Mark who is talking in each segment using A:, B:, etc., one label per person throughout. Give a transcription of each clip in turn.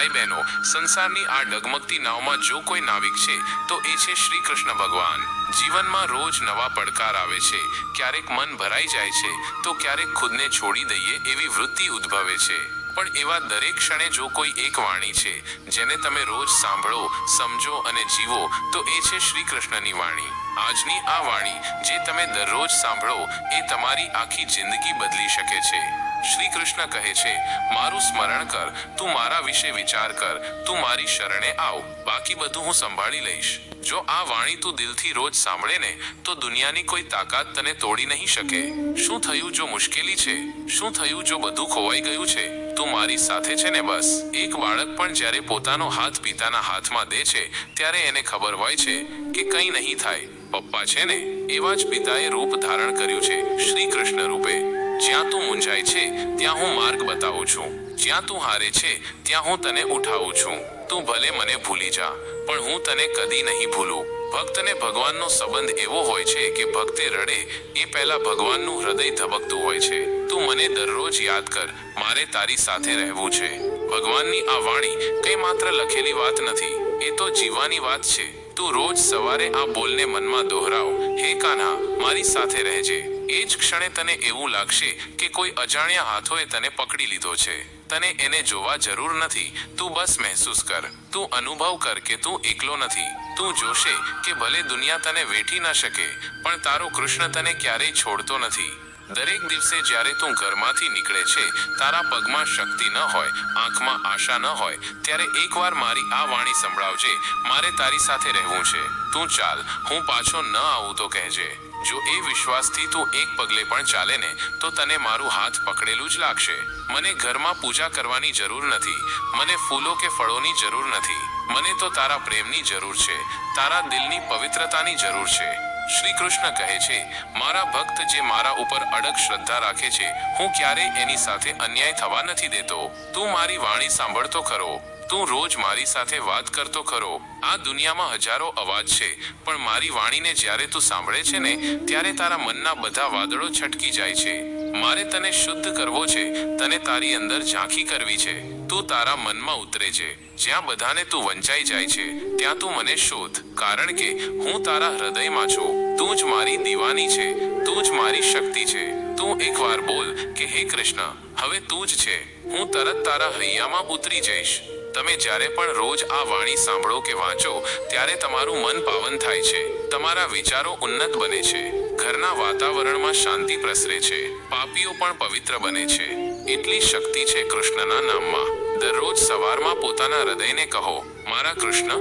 A: ભાઈ બહેનો સંસારની આ ડગમગતી નાવમાં જો કોઈ નાવિક છે, તો એ છે શ્રી કૃષ્ણ ભગવાન. જીવનમાં રોજ નવા પડકાર આવે છે. ક્યારેક મન ભરાઈ જાય છે, તો ક્યારેક ખુદને છોડી દઈએ એવી વૃત્તિ ઉદ્ભવે છે. પણ એવા દરેક ક્ષણે જો કોઈ એક વાણી છે, જેને તમે રોજ સાંભળો, સમજો અને જીવો, તો એ છે શ્રી કૃષ્ણની વાણી. આજની આ વાણી, જે તમે દરરોજ સાંભળો, એ તમારી આખી જિંદગી બદલી શકે છે. શ્રી કૃષ્ણ કહે છે, મારું સ્મરણ કર, તું મારા વિશે વિચાર કર, તું મારી શરણે આવ, બાકી બધું હું સંભાળી લઈશ. જો આ વાણી તું દિલથી રોજ સાંભળે ને, તો દુનિયાની કોઈ તાકાત તને તોડી નહીં શકે. શું થયું જો મુશ્કેલી છે? શું થયું જો બધું ખોવાઈ ગયું છે? તું મારી સાથે છે ને બસ. એક બાળક પણ જ્યારે પોતાનો હાથ પિતાના હાથમાં દે છે, ત્યારે એને ખબર હોય છે કે કંઈ નહીં થાય. પપ્પા છે ને, એવા જ પિતાએ રૂપ ધારણ કર્યું છે શ્રી કૃષ્ણ રૂપે. જ્યાં તું મૂંઝાય છે, ત્યાં હું માર્ગ બતાવું છું. જ્યાં તું હારે છે, ત્યાં હું તને ઉઠાવું છું. તું ભલે મને ભૂલી જા, પણ હું તને કદી નહીં ભૂલું. ભક્તને ભગવાનનો સંબંધ એવો હોય છે કે ભક્તે રડે, એ પહેલા ભગવાનનું હૃદય ધબકતું હોય છે. તું મને દરરોજ યાદ કર, મારે તારી સાથે રહેવું છે. ભગવાનની આ વાણી કંઈ માત્ર લખેલી વાત નથી, એ તો જીવવાની વાત છે. તું રોજ સવારે આ બોલને મનમાં દોહરાવ. હે કાના, મારી સાથે રહેજે. એ જ ક્ષણે તને એવું લાગશે કે કોઈ અજાણ્યા હાથોએ તને પકડી લીધો છે. તને એને જોવા જરૂર નથી. તું બસ મહેસૂસ કર. તું અનુભવ કર કે તું એકલો નથી. તું જોશે કે ભલે દુનિયા તને વેઠી ન શકે, પણ તારો કૃષ્ણ તને ક્યારેય છોડતો નથી. દરેક દિવસે જ્યારે તું ઘરમાંથી નીકળે છે, તારા પગમાં શક્તિ ન હોય, આંખમાં આશા ન હોય, ત્યારે એકવાર મારી આ વાણી સંભળાવજે. મારે તારી સાથે રહેવું છે. તું ચાલ, હું પાછો ન આવું તો કહેજે. જો એ વિશ્વાસથી તું એક પગલે પણ ચાલે ને, તો તને મારું હાથ પકડેલું જ લાગશે. મને ઘરમાં પૂજા કરવાની જરૂર નથી. મને ફૂલો કે ફળોની જરૂર નથી. મને તો તારા પ્રેમની જરૂર છે. તારા દિલની પવિત્રતાની જરૂર છે. શ્રી કૃષ્ણ કહે છે, મારા ભક્ત જે મારા ઉપર અડગ શ્રદ્ધા રાખે છે, હું ક્યારેય એની સાથે અન્યાય થવા નથી દેતો. તું મારી વાણી સાંભળતો ખરો. તું રોજ મારી સાથે વાત કરતો ખરો. આ દુનિયામાં હજારો અવાજ છે, પણ મારી વાણીને જ્યારે તું સાંભળે છે ને, ત્યારે તારા મનના બધા વાદળો છટકી જાય છે. મારે તને શુદ્ધ કરવો છે, તને તારી અંદર ઝાંખી કરવી છે. તું તારા મનમાં ઉતરે છે, જ્યાં બધાને તું વંચાઈ જાય છે, ત્યાં તું મને શોધ, કારણ કે હું તારા હૃદયમાં છું. તું જ મારી દીવાની છે, તું જ મારી શક્તિ છે. તું એકવાર બોલ કે, હે કૃષ્ણ, હવે તું જ છે. હું તરત તારા હૈયામાં ઉતરી જઈશ. તમે જ્યારે પણ રોજ આ વાણી સાંભળો કે વાંચો, ત્યારે તમારું મન પાવન થાય છે. તમારા વિચારો ઉન્નત બને છે. ઘરના વાતાવરણમાં શાંતિ પ્રસરે છે. પાપીઓ પણ પવિત્ર બને છે. એટલી શક્તિ છે કૃષ્ણના નામમાં. દરરોજ સવારમાં પોતાના હૃદયને કહો, મારા કૃષ્ણ,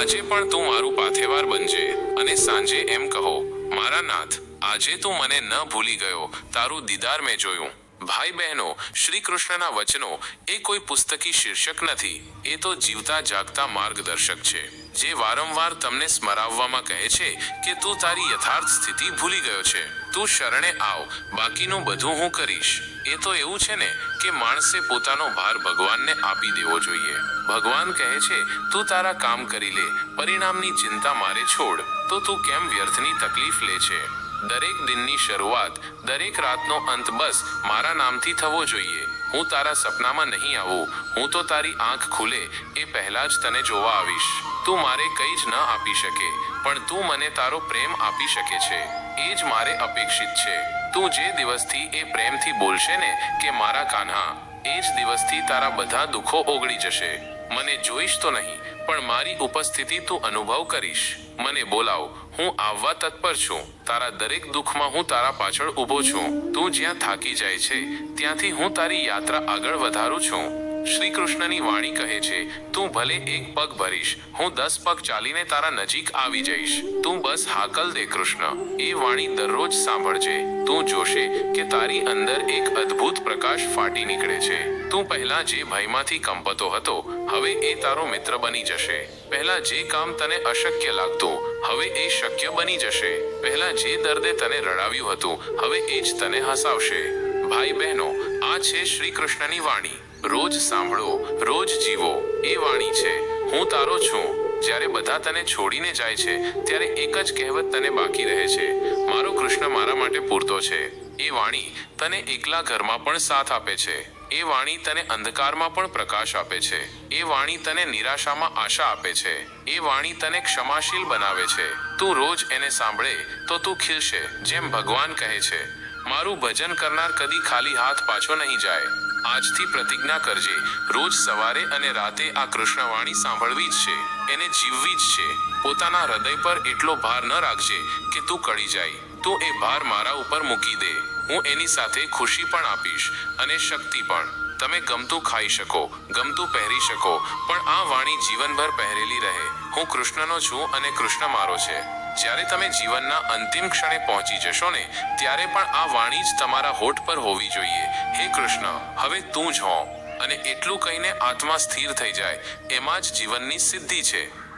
A: આજે પણ તું મારું પાથેવાર બનજે. અને સાંજે એમ કહો, મારા નાથ, આજે તું મને ન ભૂલી ગયો. તારું દીદાર મેં જોયું. ભાઈ બહેનો, શ્રી કૃષ્ણના વચનો, એ કોઈ પુસ્તકી શીર્ષક નથી. એ તો જીવતા જાગતા માર્ગદર્શક છે. જે વારંવાર તમને સ્મરાવવામાં કહે છે કે તું તારી યથાર્થ સ્થિતિ ભૂલી ગયો છે. તું શરણે આવ, બાકીનું બધું હું કરીશ. એ તો એવું છે ને કે માણસે પોતાનો ભાર ભગવાનને આપી દેવો જોઈએ. ભગવાન કહે છે, તું તારા કામ કરી લે, પરિણામની ચિંતા મારે છોડ. તો તું કેમ વ્યર્થની તકલીફ લે છે? દરેક દિનની શરૂઆત, દરેક રાતનો અંત બસ મારા નામથી થવો જોઈએ. હું તારા સપનામાં નહીં આવું. હું તો તારી આંખ ખુલે, એ પહેલા જ તને જોવા આવીશ. તું મારે કંઈ જ ન આપી શકે, પણ તું મને તારો પ્રેમ આપી શકે છે. એ જ મારે અપેક્ષિત છે. તું જે દિવસથી એ પ્રેમથી બોલશે ને, કે મારા કાન્હા, એ જ દિવસથી તારા બધા દુઃખો ઓગળી જશે. મને જોઈશ તો નહીં પણ મારી ઉપસ્થિતિ તું અનુભવ કરીશ. મને બોલાવ, હું આવવા તત્પર છું. તારા દરેક દુઃખમાં હું તારા પાછળ ઊભો છું. તું જ્યાં થાકી જાય છે, ત્યાંથી હું તારી યાત્રા આગળ વધારું છું. શ્રી કૃષ્ણની વાણી કહે છે, તું ભલે એક પગ ભરીશ, હું દસ પગ ચાલીને તારા નજીક આવી જઈશ. તું બસ હાકલ દે કૃષ્ણ. એ વાણી દરરોજ સાંભળજે. તું જોશે કે તારી અંદર એક અદ્ભુત પ્રકાશ ફાટી નીકળે છે. તું પહેલા જે ભયમાંથી કંપતો હતો, હવે એ તારો મિત્ર બની જશે. પહેલા જે કામ તને અશક્ય લાગતું, હવે એ શક્ય બની જશે. પહેલા જે દર્દે તને રડાવ્યું હતું, હવે એ જ તને હસાવશે. ભાઈ બહેનો, આ છે શ્રી કૃષ્ણની વાણી. રોજ સાંભળો, રોજ જીવો, એ વાણી છે. હું તારો છું. જ્યારે બધા તને છોડીને જાય છે, ત્યારે એક જ કહેવત તને બાકી રહે છે. મારો કૃષ્ણ મારા માટે પૂરતો છે. એ વાણી તને એકલા ઘરમાં પણ સાથ આપે છે. એ વાણી તને અંધકારમાં પણ પ્રકાશ આપે છે. એ વાણી તને નિરાશામાં આશા આપે છે. એ વાણી તને ક્ષમાશીલ બનાવે છે. તું રોજ એને સાંભળે, તો તું ખીલશે, જેમ ભગવાન કહે છે. મારું ભજન કરનાર કદી ખાલી હાથ પાછો નહીં જાય. આજથી પ્રતિજ્ઞા કરજે. રોજ સવારે અને રાતે આ કૃષ્ણવાણી સાંભળવી જ છે. એને જીવવી જ છે. પોતાના હૃદય પર એટલો ભાર ન રાખજે કે તું કળી જાય. તું એ ભાર મારા ઉપર મૂકી દે. હું એની સાથે ખુશી પણ આપીશ અને શક્તિ પણ. તમે ગમતું ખાઈ શકો, ગમતું પહેરી શકો, પણ આ વાણી જીવનભર પહેરેલી રહે. હું કૃષ્ણનો છું અને કૃષ્ણ મારો છે. જ્યારે તમે જીવનના અંતિમ ક્ષણે પહોંચી જશો ને, ત્યારે પણ આ વાણી જ તમારા હોઠ પર હોવી જોઈએ. હે કૃષ્ણ, હવે તું જ હો. અને એટલું કહીને આત્મા સ્થિર થઈ જાય. એમાં જ જીવનની સિદ્ધિ છે.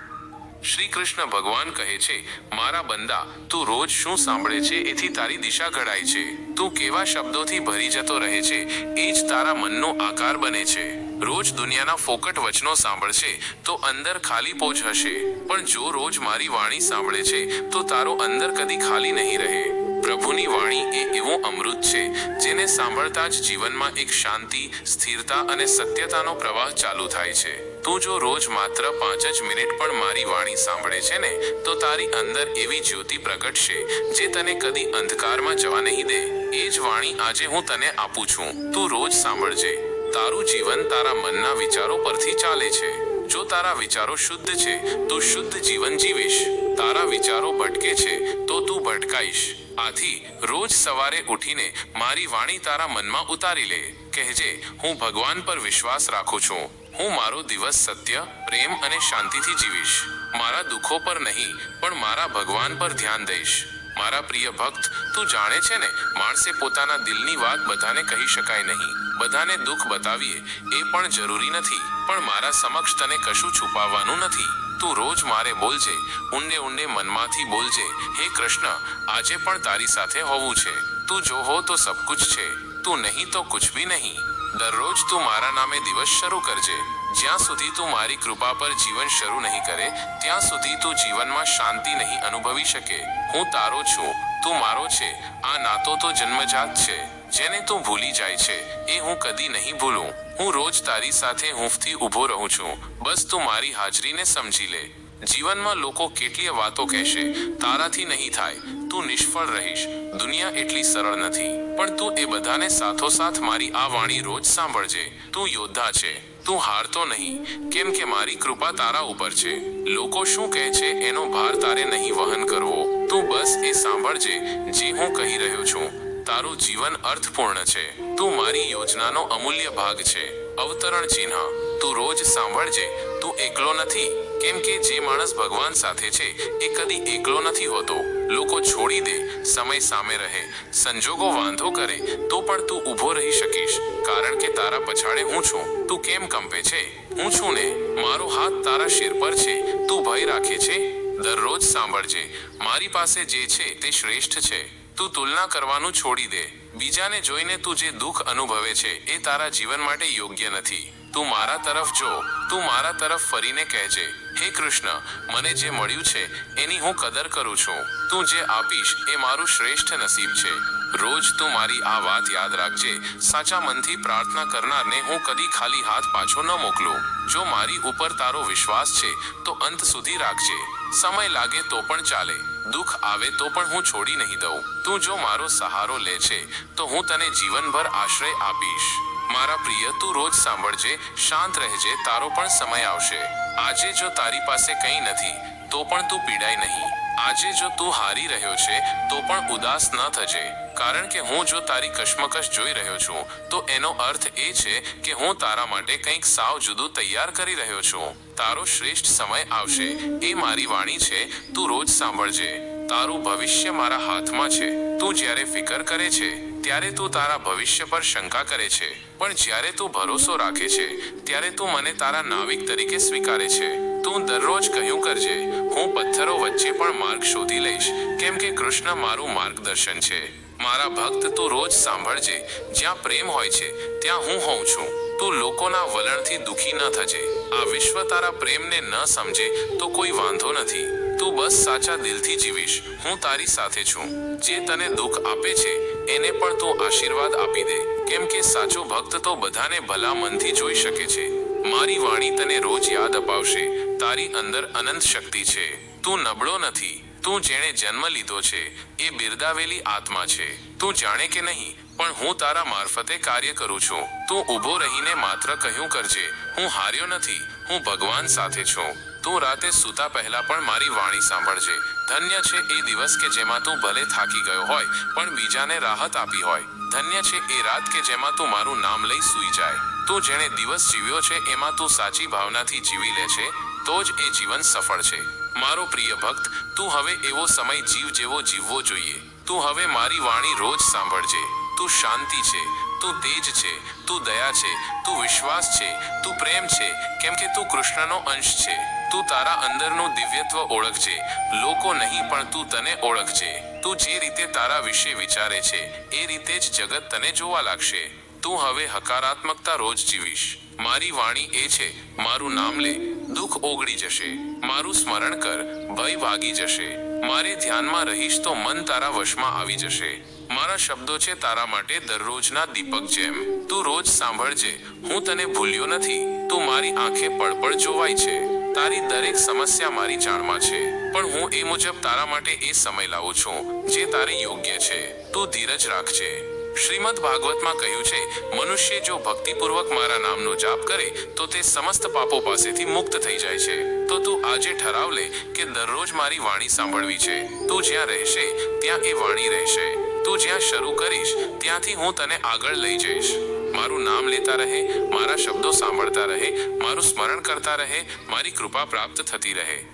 A: શ્રી કૃષ્ણ ભગવાન કહે છે, મારા બંદા, તું રોજ શું સાંભળે છે એથી તારી દિશા ઘડાય છે. તું કેવા શબ્દોથી ભરી જતો રહે છે, એ જ તારા મનનો આકાર બને છે. રોજ દુનિયાના ફોકટ વચનો સાંભળશે, તો અંદર ખાલી પોચ હશે. પણ જો રોજ મારી વાણી સાંભળે છે, તો તારો અંદર કદી ખાલી નહીં રહે. પ્રભુની વાણી એ એવું અમૃત છે, જેને સાંભળતા જ જીવનમાં એક શાંતિ, સ્થિરતા અને સત્યતાનો પ્રવાહ ચાલુ થાય છે. તું જો રોજ માત્ર પાંચ જ મિનિટ પણ મારી વાણી સાંભળે છે ને, તો તારી અંદર એવી જ્યોતિ પ્રગટશે જે તને કદી અંધકારમાં જવા નહીં દે. એ જ વાણી આજે હું તને આપું છું. તું રોજ સાંભળજે. તારું જીવન તારા મનના વિચારો પરથી ચાલે છે. જો તારા વિચારો શુદ્ધ છે, તો શુદ્ધ જીવન જીવીશ. તારા વિચારો ભટકે છે, તો તું ભટકાઈશ. આથી, રોજ સવારે ઉઠીને મારી વાણી તારા મનમાં ઉતારી લે. કહેજે, હું ભગવાન પર વિશ્વાસ રાખું છું. હું મારો દિવસ સત્ય, પ્રેમ અને શાંતિથી જીવીશ. મારા દુઃખો પર નહીં, પણ મારા ભગવાન પર ધ્યાન દઈશ. મારા પ્રિય ભક્ત, તું જાણે છે ને, માણસે પોતાના દિલની વાત બધાને કહી શકાય નહીં. બધાને દુઃખ બતાવીએ, એ પણ જરૂરી નથી. પણ મારા સમક્ષ તને કશું છુપાવવાનું નથી. તું રોજ મારે બોલજે, ઊંડે ઊંડે મનમાંથી બોલજે. હે કૃષ્ણ, આજે પણ તારી સાથે હોવું છે. તું જો હો તો સબ કુછ છે. તું નહીં તો કુછ ભી નહીં. દરરોજ તું મારા નામે દિવસ શરૂ કરજે. જ્યાં સુધી તું મારી કૃપા પર જીવન શરૂ નહીં કરે, ત્યાં સુધી તું જીવનમાં શાંતિ નહીં અનુભવી શકે. હું તારો છું, તું મારો છે, આ નાતો તો જન્મજાત છે, જેને તું ભૂલી જાય છે, એ હું કદી નહીં ભૂલું. હું રોજ તારી સાથે હૂંફથી ઊભો રહું છું. બસ તું મારી હાજરીને સમજી લે. જીવનમાં લોકો કેટલીય વાતો કહેશે, તારાથી નહીં થાય. તું નિષ્ફળ રહીશ. દુનિયા એટલી સરળ નથી. પણ તું એ બધાને સાથોસાથ મારી આ વાણી રોજ સાંભળજે. તું યોદ્ધા છે. તું હારતો નહીં. કેમ કે મારી કૃપા તારા ઉપર છે. લોકો શું કહે છે એનો ભાર તારે નહીં વહન કરવો. તું બસ એ સાંભળજે, જે હું કહી રહ્યો છું. તારું જીવન અર્થપૂર્ણ છે. તું મારી યોજનાનો અમૂલ્ય ભાગ છે. અવતરણ ચિહ્ન. તું રોજ સાંભળજે, તું એકલો નથી. કેમ કે જે માણસ ભગવાન સાથે છે, એ કદી એકલો નથી હોતો. લોકો છોડી દે, સમય સામે રહે, સંજોગો વાંધો કરે, તો પણ તું ઊભો રહી શકીશ. કારણ કે તારા પછાડે હું છું. તું કેમ કંપે છે? હું છું ને, મારો હાથ તારા શિર પર છે. તું ભય રાખે છે? દરરોજ સાંભળજે. મારી પાસે જે છે, તે શ્રેષ્ઠ છે. તું તુલના કરવાનું છોડી દે. બીજાને જોઈને તું જે દુઃખ અનુભવે છે, એ તારા જીવન માટે યોગ્ય નથી. તું મારા તરફ જો. તું મારા તરફ ફરીને કહેજે. હે કૃષ્ણ, મને જે મળ્યું છે, એની હું કદર કરું છું. તું જે આપીશ, એ મારું શ્રેષ્ઠ નસીબ છે. રોજ તું મારી આ વાત યાદ રાખજે. સાચા મનથી પ્રાર્થના કરનારને હું કદી ખાલી હાથ પાછો ન મોકલું. જો મારી ઉપર તારો વિશ્વાસ છે, તો અંત સુધી રાખજે. સમય લાગે તો પણ ચાલે. દુઃખ આવે તો પણ હું છોડી નહીં દઉં. તું જો મારો સહારો લે છે, તો હું તને જીવનભર આશ્રય આપીશ. મારા પ્રિય, તું રોજ સાંભળજે, શાંત રહેજે, તારો પણ સમય આવશે. આજે જો તારી પાસે કંઈ નથી, તો પણ તું પીડાય નહીં. આજે જો તું હારી રહ્યો છે, તો પણ ઉદાસ ન થજે. કારણ કે હું જો તારી કશમકશ જોઈ રહ્યો છું, તો એનો અર્થ એ છે કે હું તારા માટે કંઈક સાવ જુદું તૈયાર કરી રહ્યો છું. તારો શ્રેષ્ઠ સમય આવશે. એ મારી વાણી છે, તું રોજ સાંભળજે. તારું ભવિષ્ય મારા હાથમાં છે. તું જ્યારે ફિકર કરે છે ત્યારે તું તારા ભવિષ્ય પર શંકા કરે છે. પણ જ્યારે તું ભરોસો રાખે છે, ત્યારે તું મને તારા નાવિક તરીકે સ્વીકારે છે. તું દરરોજ કહ્યું કરજે, હું પથ્થરો વચ્ચે પણ માર્ગ શોધી લઈશ, કેમ કે કૃષ્ણ મારું માર્ગદર્શન છે. મારા ભક્ત તું રોજ સાંભળજે, જ્યાં પ્રેમ હોય છે, ત્યાં હું હોઉં છું. તું લોકોના વલણથી દુખી ન થજે. આ વિશ્વ તારા પ્રેમને ન સમજે, તો કોઈ વાંધો નથી. તું બસ સાચા દિલથી જીવીશ. હું તારી સાથે છું. જે તને દુઃખ આપે છે, એને પણ તું આશીર્વાદ આપી દે. કેમ કે સાચો ભક્ત તો બધાને ભલા મનથી જોઈ શકે છે. મારી વાણી તને રોજ યાદ અપાવશે. તારી અંદર અનંત શક્તિ છે. તું નબળો નથી. તું જેણે જન્મ લીધો છે, એ બિરદાવેલી આત્મા છે. તું જાણે કે નહીં, પણ હું તારા મારફતે કાર્ય કરું છું. તું ઊભો રહીને માત્ર કહ્યું કરજે. હું હાર્યો નથી. હું ભગવાન સાથે છું. તું રાતે સૂતા પહેલા પણ મારી વાણી સાંભળજે. ધન્ય છે એ દિવસ કે જેમાં તું ભલે થાકી ગયો હોય, પણ બીજાને રાહત આપી હોય. ધન્ય છે એ રાત કે જેમાં તું મારું નામ લઈ સૂઈ જાય. તું જેણે દિવસ જીવ્યો છે, એમાં તું સાચી ભાવનાથી જીવી લે છે, તો જ એ જીવન સફળ છે. મારો પ્રિય ભક્ત, તું હવે એવો સમય જીવ જેવો જીવવો જોઈએ. તું હવે મારી વાણી રોજ સાંભળજે. તું શાંતિ છે, તું તેજ છે, તું દયા છે, તું વિશ્વાસ છે, તું પ્રેમ છે, કેમ કે તું કૃષ્ણનો અંશ છે. તું તારા અંદરનું દિવ્યત્વ ઓળખજે. લોકો નહીં, પણ તું તને ઓળખજે. તું જે રીતે તારા વિશે વિચારે છે, એ રીતે જ જગત તને જોવા લાગશે. તું હવે હકારાત્મકતા રોજ જીવીશ. મારી વાણી એ છે, મારું નામ લે. દુઃખ ઓગળી જશે. મારું સ્મરણ કર, ભય ભાગી જશે. મારે ધ્યાનમાં રહીશ તો મન તારા વશમાં આવી જશે. મારા શબ્દો છે તારા માટે દરરોજના દીપક જેમ. તું રોજ સાંભળજે. હું તને ભૂલ્યો નથી. તું મારી આંખે પળપળ જોવાય છે. તારી દરેક સમસ્યા મારી જાણમાં છે. પણ હું એ મુજબ તારા માટે એ સમય લાવું છું, જે તારે યોગ્ય છે. તું ધીરજ રાખજે. શ્રીમદ ભાગવતમાં કહ્યું છે, મનુષ્ય જો ભક્તિપૂર્વક મારા નામનો જાપ કરે, તો તે સમસ્ત પાપો પાસેથી મુક્ત થઈ જાય છે. તો તું આજે ઠરાવ લે કે દરરોજ મારી વાણી સાંભળવી છે. તું જ્યાં રહેશે, ત્યાં એ વાણી રહેશે. તું જ્યાં શરૂ કરીશ, ત્યાંથી હું તને આગળ લઈ જઈશ. મારું નામ લેતા રહે, મારા શબ્દો સાંભળતા રહે, મારું સ્મરણ કરતા રહે, મારી કૃપા પ્રાપ્ત થતી રહે.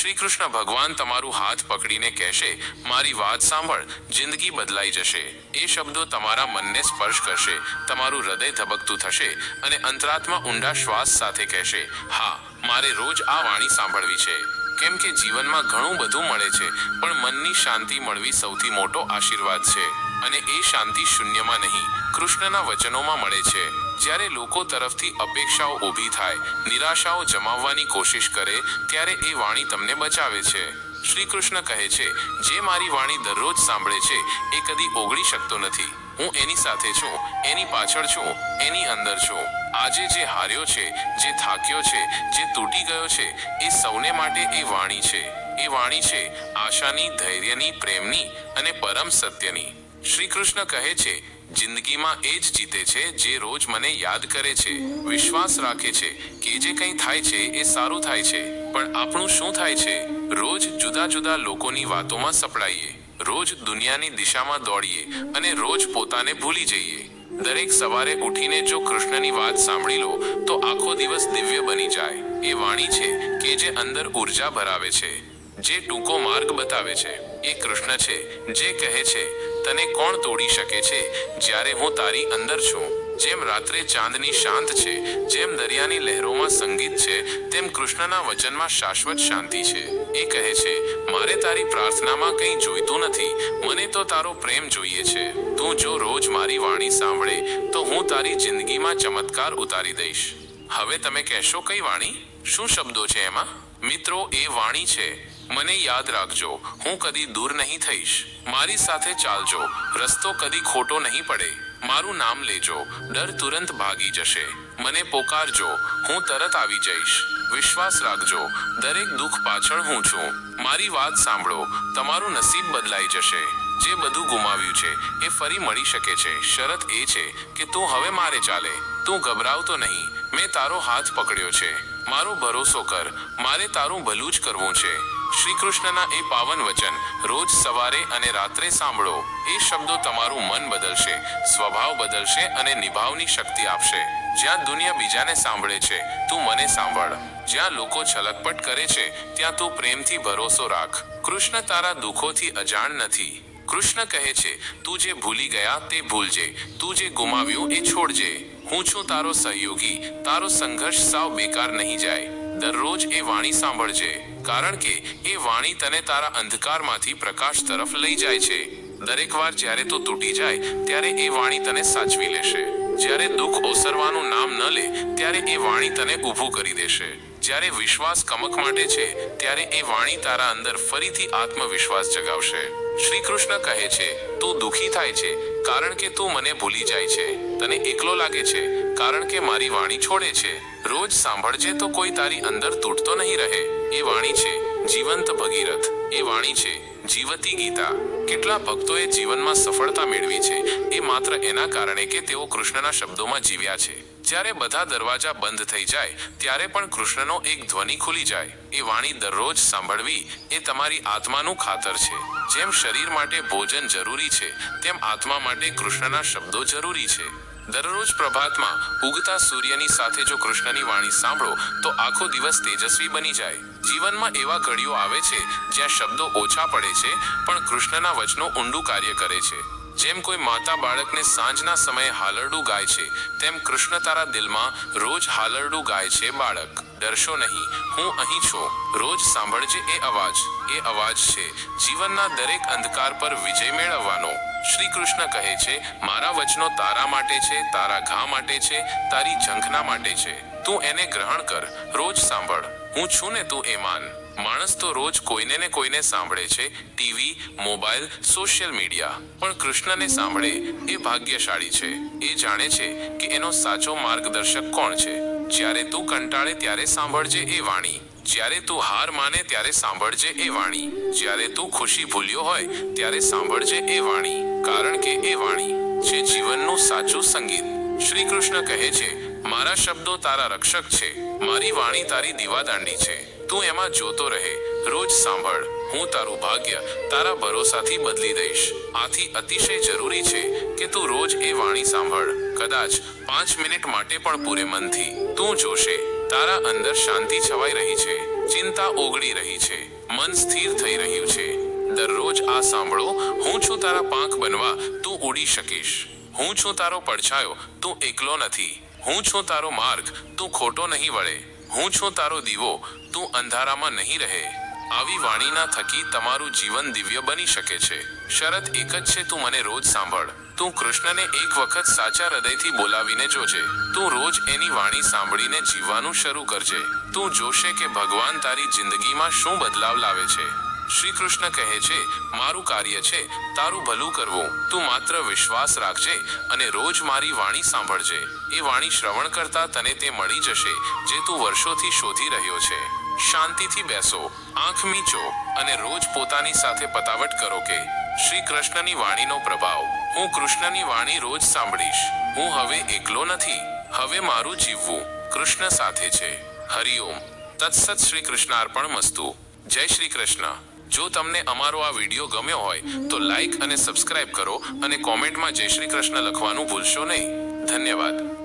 A: શ્રી કૃષ્ણ ભગવાન તમારું હાથ પકડીને કહેશે, મારી વાત સાંભળ, જિંદગી બદલાઈ જશે. એ શબ્દો તમારા મનને સ્પર્શ કરશે, તમારું હૃદય ધબકતું થશે અને અંતરાત્મા ઊંડા શ્વાસ સાથે કહેશે, હા, મારે રોજ આ વાણી સાંભળવી છે. કેમ કે જીવનમાં ઘણું બધું મળે છે, પણ મનની શાંતિ મળવી સૌથી મોટો આશીર્વાદ છે. અને એ શાંતિ શૂન્યમાં નહીં, કૃષ્ણના વચનોમાં મળે છે. જ્યારે લોકો તરફથી અપેક્ષાઓ ઊભી થાય, નિરાશાઓ જમાવવાની કોશિશ કરે, ત્યારે એ વાણી તમને બચાવે છે. શ્રી કૃષ્ણ કહે છે, જે મારી વાણી દરરોજ સાંભળે છે, એ કદી ઓગળી શકતો નથી. હું એની સાથે છું, એની પાછળ છું, એની અંદર છું. આજે જે હાર્યો છે, જે થાક્યો છે, જે તૂટી ગયો છે, એ સૌને માટે એ વાણી છે. એ વાણી છે આશાની, ધૈર્યની, પ્રેમની અને પરમ સત્યની. શ્રી કૃષ્ણ કહે છે, જિંદગીમાં એ જ જીતે છે જે રોજ મને યાદ કરે છે. વિશ્વાસ રાખે છે કે જે કંઈ થાય છે એ સારું થાય છે. પણ આપણું શું થાય છે? રોજ જુદા જુદા લોકોની વાતોમાં સપડાઈએ. રોજ દુનિયાની દિશામાં દોડીએ અને રોજ પોતાને ભૂલી જઈએ. દરેક સવારે ઉઠીને જો કૃષ્ણની વાત સાંભળી લો, તો આખો દિવસ દિવ્ય બની જાય. એ વાણી છે કે જે અંદર ઊર્જા ભરાવે છે, જે ટૂંકો માર્ગ બતાવે છે. એ કૃષ્ણ છે, જે કહે છે, તને કોણ તોડી શકે છે? જ્યારે હું તારી અંદર છું. જેમ રાત્રે ચાંદની શાંત છે, જેમ દરિયાની લહેરોમાં સંગીત છે, તેમ કૃષ્ણના વચનમાં શાશ્વત શાંતિ છે. એ કહે છે, મારે તારી પ્રાર્થનામાં કંઈ જોઈતું નથી. મને તો તારો પ્રેમ જોઈએ છે. તું જો રોજ મારી વાણી સાંભળે, તો હું તારી જિંદગીમાં ચમત્કાર ઉતારી દઈશ. હવે તમે કહેશો, કઈ વાણી? શું શબ્દો છે એમાં? મિત્રો, એ વાણી છે. મને યાદ રાખજો. હું કદી દૂર નહીં થઈશ. મારી સાથે ચાલજો. રસ્તો કદી ખોટો નહીં પડે. મારું નામ લેજો. ડર તુરંત ભાગી જશે. મને પોકારજો. હું તરત આવી જઈશ. વિશ્વાસ રાખજો. દરેક દુઃખ પાછળ હું છું. મારી વાત સાંભળો. તમારું નસીબ બદલાઈ જશે. જે બધું ગુમાવ્યું છે, એ ફરી મળી શકે છે. શરત એ છે કે તું હવે મારે ચાલે. તું ગભરાવતો નહીં. મેં તારો હાથ પકડ્યો છે. મારો ભરોસો કર. મારે તારું ભલું જ કરવું છે. શ્રી કૃષ્ણના એ પાવન વચન રોજ સવારે અને રાત્રે સાંભળો. એ શબ્દો તમારું મન બદલશે, સ્વભાવ બદલશે અને નિભાવની શક્તિ આપશે. જ્યાં દુનિયા બીજાને સાંભળે છે, તું મને સાંભળ. જ્યાં લોકો છલકપટ કરે છે, ત્યાં તું પ્રેમથી ભરોસો રાખ. કૃષ્ણ તારા દુઃખોથી અજાણ નથી. કૃષ્ણ કહે છે, તું જે ભૂલી ગયા તે ભૂલજે. તું જે ગુમાવ્યું એ છોડજે. હું છું તારો સહયોગી, તારો સંઘર્ષ સાવ બેકાર નહીં જાય. દરરોજ એ વાણી સાંભળજે, કારણ કે એ વાણી તને તારા અંધકારમાંથી પ્રકાશ તરફ લઈ જાય છે. દરેક વાર જ્યારે તું તૂટી જાય, ત્યારે એ વાણી તને સાચવી લેશે. જ્યારે દુઃખ ઓસરવાનું નામ ન લે, ત્યારે એ વાણી તને ઊભું કરી દેશે. જ્યારે વિશ્વાસ કમક માટે છે, ત્યારે એ વાણી તારા અંદર ફરીથી આત્મવિશ્વાસ જગાવશે. શ્રી કૃષ્ણ કહે છે, તું દુખી થાય છે, કારણ કે તું મને ભૂલી જાય છે. તને એકલો લાગે છે, કારણ કે મારી વાણી છોડે છે. રોજ સાંભળજે તો કોઈ તારી અંદર તૂટતો નહીં રહે. એ વાણી છે, જીવંત ભગીરથ. એ વાણી છે, જીવતી ગીતા. કેટલા ભક્તોએ જીવનમાં સફળતા મેળવી છે એ માત્ર એના કારણે કે તેઓ કૃષ્ણના શબ્દોમાં જીવ્યા છે. જ્યારે બધા દરવાજા બંધ થઈ જાય, ત્યારે પણ કૃષ્ણનો એક ધ્વનિ ખુલી જાય. એ વાણી દરરોજ સાંભળવી એ તમારી આત્માનું ખાતર છે. જેમ શરીર માટે ભોજન જરૂરી છે, તેમ આત્મા માટે કૃષ્ણના શબ્દો જરૂરી છે. દરરોજ પ્રભાતમાં ઉગતા સૂર્યની સાથે જો કૃષ્ણની વાણી સાંભળો, તો આખો દિવસ તેજસ્વી બની જાય. જીવનમાં એવા ઘડીઓ આવે છે, જ્યાં શબ્દો ઓછા પડે છે, પણ કૃષ્ણના વચનો ઊંડું કાર્ય કરે છે. જેમ કોઈ માતા બાળકને સાંજના સમયે હાલરડું ગાય છે, તેમ કૃષ્ણ તારા દિલમાં રોજ હાલરડું ગાય છે બાળક. ડરશો નહીં. હું અહીં છું. રોજ સાંભળજે એ અવાજ. એ અવાજ છે, જીવનના દરેક અંધકાર પર વિજય મેળવવાનો. શ્રી કૃષ્ણ કહે છે, મારા વચનો તારા માટે છે, તારા ઘા માટે છે, તારી ઝંખના માટે છે. તું એને ગ્રહણ કર. રોજ સાંભળ. હું છું ને તું એ માન. માણસ તો રોજ કોઈને ને કોઈને સાંભળે છે, ટીવી, મોબાઈલ, સોશિયલ મીડિયા. પણ કૃષ્ણને સાંભળે એ ભાગ્યશાળી છે. એ જાણે છે કે એનો સાચો માર્ગદર્શક કોણ છે? જ્યારે તું કંટાળે ત્યારે સાંભળજે એ વાણી. જ્યારે તું હાર માને ત્યારે સાંભળજે એ વાણી. જ્યારે તું ખુશી ભૂલ્યો હોય ત્યારે સાંભળજે એ વાણી. કારણ કે એ વાણી છે જીવનનું સાચું સંગીત. શ્રી કૃષ્ણ કહે છે, મારા શબ્દો તારા રક્ષક છે. મારી વાણી તારી દીવાદાંડી છે. તું એમાં જોતો રહે. રોજ સાંભળ. હું તારું ભાગ્ય તારા ભરોસાથી બદલી દઈશ. આથી અતિશય જરૂરી છે કે તું રોજ એ વાણી સાંભળ. કદાચ પાંચ મિનિટ માટે પણ પૂરે મનથી. તું જોશે, તારા અંદર શાંતિ છવાઈ રહી છે, ચિંતા ઓગળી રહી છે, મન સ્થિર થઈ રહ્યું છે. દરરોજ આ સાંભળો, હું છું તારા પાંખ બનવા, તું ઉડી શકીશ. હું છું તારો પડછાયો, તું એકલો નથી. હું છું તારો માર્ગ, તું ખોટો નહીં વળે. હું છું તારો દીવો, તું અંધારામાં નહીં રહે. આવી વાણીના થકી તમારું જીવન દિવ્ય બની શકે છે. શરત એક જ છે, તું મને રોજ સાંભળ. તું કૃષ્ણને એક વખત સાચા હૃદયથી બોલાવીને જોજે. તું રોજ એની વાણી સાંભળીને જીવવાનું શરૂ કરજે. તું જોશે કે ભગવાન તારી જિંદગીમાં શું બદલાવ લાવે છે. શ્રી કૃષ્ણ કહે છે, મારું કાર્ય છે, તારું ભલું કરવું. તું માત્ર વિશ્વાસ રાખજે અને રોજ મારી વાણી સાંભળજે. એ વાણી શ્રવણ કરતા તને તે મળી જશે, જે તું વર્ષોથી શોધી રહ્યો છે. શાંતિથી બેસો, આંખ મીચો અને રોજ પોતાની સાથે પતાવટ કરો કે શ્રી કૃષ્ણની વાણીનો પ્રભાવ. હું કૃષ્ણની વાણી રોજ સાંભળીશ. હું હવે એકલો નથી. હવે મારું જીવવું કૃષ્ણ સાથે છે. હરિઓમ તત્સત શ્રી કૃષ્ણ અર્પણ મસ્તુ. જય શ્રી કૃષ્ણ. જો તમને અમારો આ વીડિયો ગમ્યો હોય, તો લાઈક અને સબસ્ક્રાઇબ કરો અને કોમેન્ટમાં જય શ્રી કૃષ્ણ લખવાનું ભૂલશો નહીં. ધન્યવાદ.